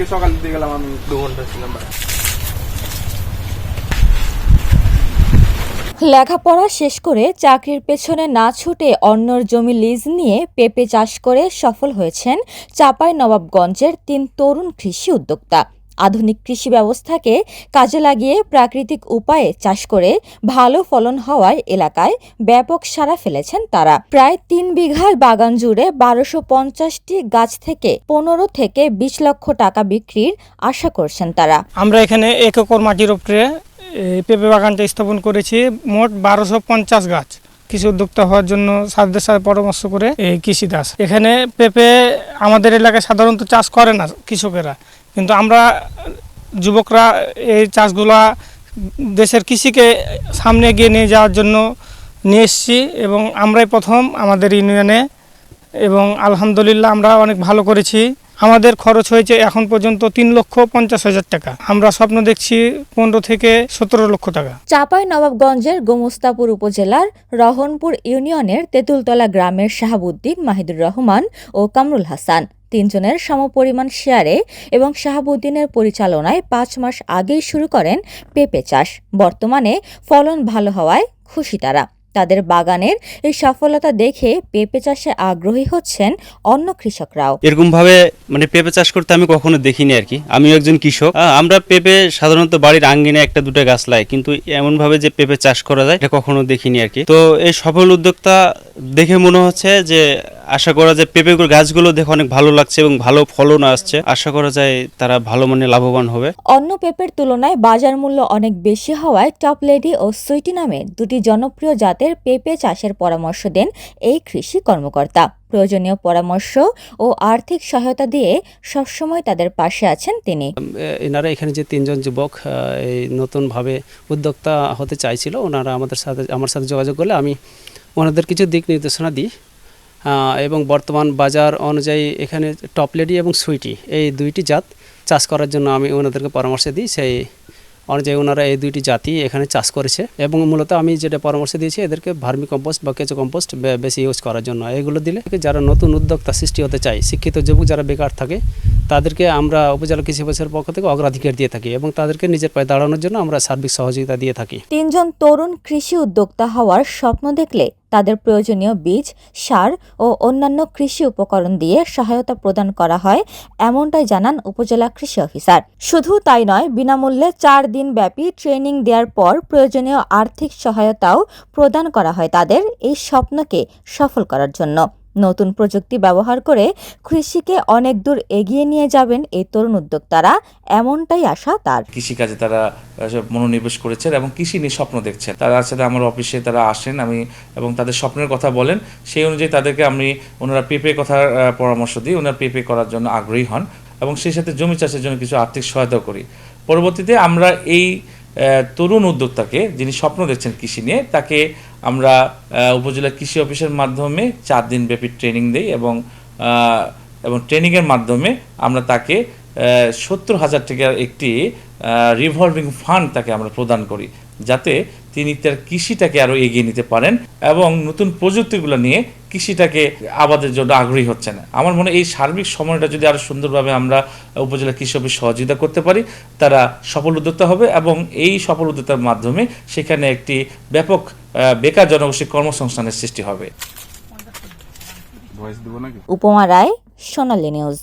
আজকে সকাল দিয়ে গেলাম আমি দু ঘণ্টা ছিলাম। লেখাপড়া শেষ করে চাকরির পেছনে না ছুটে অন্যর জমি লিজ নিয়ে পেঁপে চাষ করে সফল হয়েছেন চাপাই নবাবগঞ্জের তিন তরুণ কৃষি উদ্যোক্তা আধুনিক কৃষি ব্যবস্থাকে কাজে লাগিয়ে প্রাকৃতিক উপায়ে চাষ করে ভালো ফলন হওয়ায় এলাকায় ব্যাপক সাড়া ফেলেছেন তারা। প্রায় তিন বিঘার বাগান জুড়ে বারোশো পঞ্চাশটি গাছ থেকে পনেরো থেকে বিশ লক্ষ টাকা বিক্রির আশা করছেন তারা। আমরা এখানে এক একর মাটির উপরে পেঁপে বাগানটা স্থাপন করেছি, মোট বারোশো পঞ্চাশ গাছ। কৃষি উদ্যোক্তা হওয়ার জন্য সাথে সাথে পরামর্শ করে এই কৃষি দাস এখানে পেঁপে আমাদের এলাকায় সাধারণত চাষ করে না কৃষকেরা। কিন্তু আমরা যুবকরা এই চাষগুলা দেশের কৃষিকে সামনে এগিয়ে নিয়ে যাওয়ার জন্য নিয়ে এসেছি এবং আমরাই প্রথম আমাদের ইউনিয়নে এবং আলহামদুলিল্লাহ আমরা অনেক ভালো করেছি। আমাদের খরচ হয়েছে এখন পর্যন্ত তিন লক্ষ পঞ্চাশ হাজার টাকা। আমরা স্বপ্ন দেখছি পনেরো থেকে সতেরো লক্ষ টাকা। চাপাই নবাবগঞ্জের গোমস্তাপুর উপজেলার রহনপুর ইউনিয়নের তেঁতুলতলা গ্রামের শাহাবুদ্দিন মাহিদুর রহমান ও কামরুল হাসান তিনজনের সমপরিমাণ শেয়ারে এবং শাহাবুদ্দিনের পরিচালনায় পাঁচ মাস আগেই শুরু করেন পেঁপে চাষ। বর্তমানে ফলন ভালো হওয়ায় খুশি তারা। তাদের বাগানের এই সফলতা দেখে পেঁপে চাষে আগ্রহী হচ্ছেন অন্য কৃষকরাও। এরকম ভাবে মানে পেঁপে চাষ করতে আমি কখনো দেখিনি আর কি। আমিও একজন কৃষক। আমরা পেঁপে সাধারণত বাড়ির আঙ্গিনে একটা দুটো গাছ লাই, কিন্তু এমন ভাবে যে পেঁপে চাষ করা যায়, এটা কখনো দেখিনি আর কি। তো এই সফল উদ্যোক্তা দেখে মনে হচ্ছে যে আশা করা যায় পেঁপে গাছগুলো দেখে অনেক ভালো লাগছে এবং ভালো ফলন আসছে। আশা করা যায় তারা ভালো মানে লাভবান হবে। অন্য পেঁপের তুলনায় বাজার মূল্য অনেক বেশি হওয়ায় টপ লেডি ও সুইটি নামে দুটি জনপ্রিয় জাতের পেঁপে চাষের পরামর্শ দেন এই কৃষি কর্মকর্তা। প্রয়োজনীয় পরামর্শ ও আর্থিক সহায়তা দিয়ে সবসময় তাদের পাশে আছেন তিনি। এনারা এখানে যে তিনজন যুবক এই নতুনভাবে উদ্যোক্তা হতে চাইছিল ওনারা আমাদের সাথে আমার সাথে যোগাযোগ করলে আমি ওনাদের কিছু দিক নির্দেশনা দিই। এবং বর্তমান বাজার অনুযায়ী এখানে টপলেডি এবং সুইটি এই দুইটি জাত চাষ করার জন্য আমি ওনাদেরকে পরামর্শ দিই। সেই অনুযায়ী ওনারা এই দুইটি জাতি এখানে চাষ করেছে এবং মূলত আমি যেটা পরামর্শ দিয়েছি, এদেরকে ভার্মি কম্পোস্ট বা কেঁচো কম্পোস্ট বেশি ইউজ করার জন্য। এগুলো দিলে যারা নতুন উদ্যোক্তা সৃষ্টি হতে চায়, শিক্ষিত যুবক যারা বেকার থাকে, তাদেরকে আমরা উপজেলা কৃষি অফিসের পক্ষ থেকে অগ্রাধিকার দিয়ে থাকি এবং তাদেরকে নিজের পায়ে দাঁড়ানোর জন্য আমরা সার্বিক সহযোগিতা দিয়ে থাকি। তিনজন তরুণ কৃষি উদ্যোক্তা হওয়ার স্বপ্ন দেখলে তাদের প্রয়োজনীয় বীজ, সার ও অন্যান্য কৃষি উপকরণ দিয়ে সহায়তা প্রদান করা হয়, এমনটাই জানান উপজেলা কৃষি অফিসার। শুধু তাই নয়, বিনামূল্যে চার দিন ব্যাপী ট্রেনিং দেওয়ার পর প্রয়োজনীয় আর্থিক সহায়তাও প্রদান করা হয় তাদের এই স্বপ্নকে সফল করার জন্য। নতুন প্রযুক্তি ব্যবহার করে কৃষিকে অনেক দূর এগিয়ে নিয়ে যাবেন এই তরুণ উদ্যোক্তারা। এমনটাই আশা তার। কৃষিকাজে তারা মনোনিবেশ করেছেন এবং কৃষি নিয়ে স্বপ্ন দেখছেন। তারা সাথে আমার অফিসে তারা আসেন, আমি এবং তাদের স্বপ্নের কথা বলেন। সেই অনুযায়ী তাদেরকে আমি ওনারা পেপে কথার পরামর্শ দিই, ওনারা পেপে করার জন্য আগ্রহী হন এবং সেই সাথে জমি চাষের জন্য কিছু আর্থিক সহায়তা করি। পরবর্তীতে আমরা এই তরুণ উদ্যোক্তাকে যিনি স্বপ্ন দেখছেন কৃষি নিয়ে, তাকে আমরা উপজেলা কৃষি অফিসের মাধ্যমে চার দিন ব্যাপী ট্রেনিং দেই এবং এবং ট্রেনিংয়ের মাধ্যমে আমরা তাকে সত্তর হাজার টাকার একটি রিভলভিং ফান্ড তাকে আমরা প্রদান করি। যাতে তিনি তার কৃষিটাকে আরও এগিয়ে নিতে পারেন এবং নতুন প্রযুক্তিগুলো নিয়ে কৃষিটাকে আবাদের জন্য আগ্রহী হচ্ছে না আমার মনে এই সার্বিক সময়টা যদি আরও সুন্দরভাবে আমরা উপজেলা কৃষি সহযোগিতা করতে পারি, তারা সফল উদ্যোক্তা হবে এবং এই সফল উদ্যোক্তার মাধ্যমে সেখানে একটি ব্যাপক বেকার জনগোষ্ঠীর কর্মসংস্থানের সৃষ্টি হবে। উপমা রায়, সোনালী নিউজ।